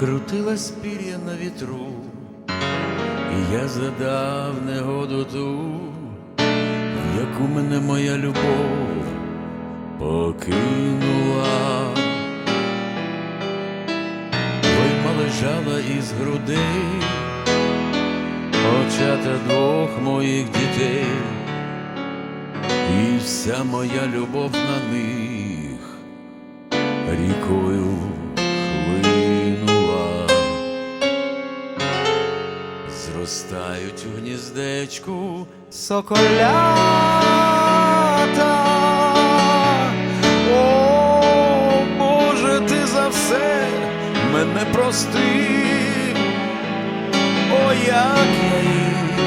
крутилась пір'я на вітру, і я задав негоду ту, в яку мене моя любов покинула. Вийма лежала із грудей, очата двох моїх дітей, і вся моя любов на них рікою гніздечку соколята. О, Боже, ти за все мене прости. О, як я їх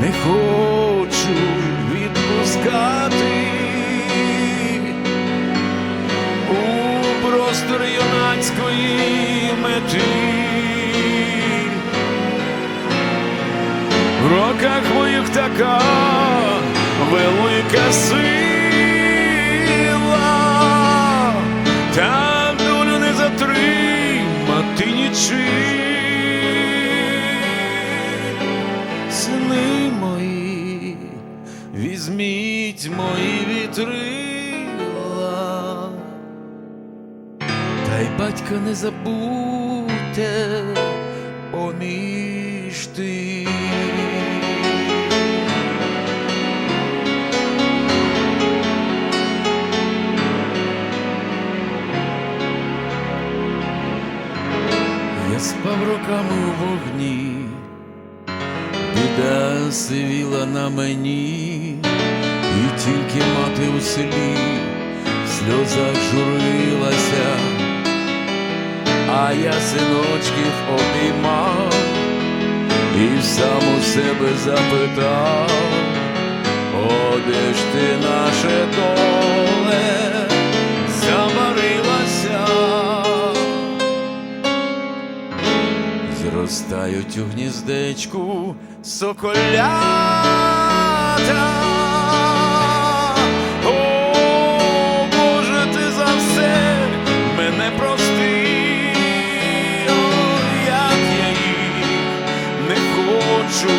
не хочу відпускати у простор юнацької мети. В роках моїх така велика сила, та долю не затримати нічим. Сини мої, візьміть мої вітрила, та й батька не забудьте поміж ти. Спав роками у вогні, біда сивіла на мені, і тільки мати у селі в сльозах журилася, а я синочків обіймав і сам у себе запитав, о, де ж ти наше доле Зростають у гніздечку соколята. О, Боже, ти за все мене прости, О, як я їх не хочу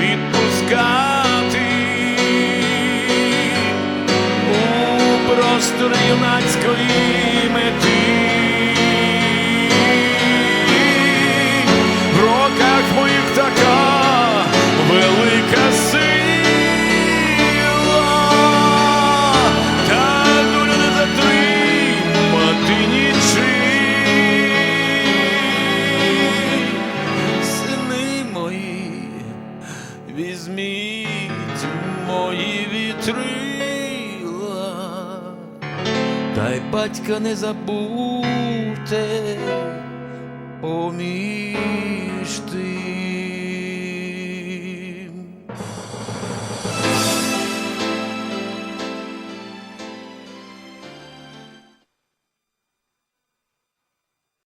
відпускати у простор юнацької мети. Та й батька не забути поміж ти.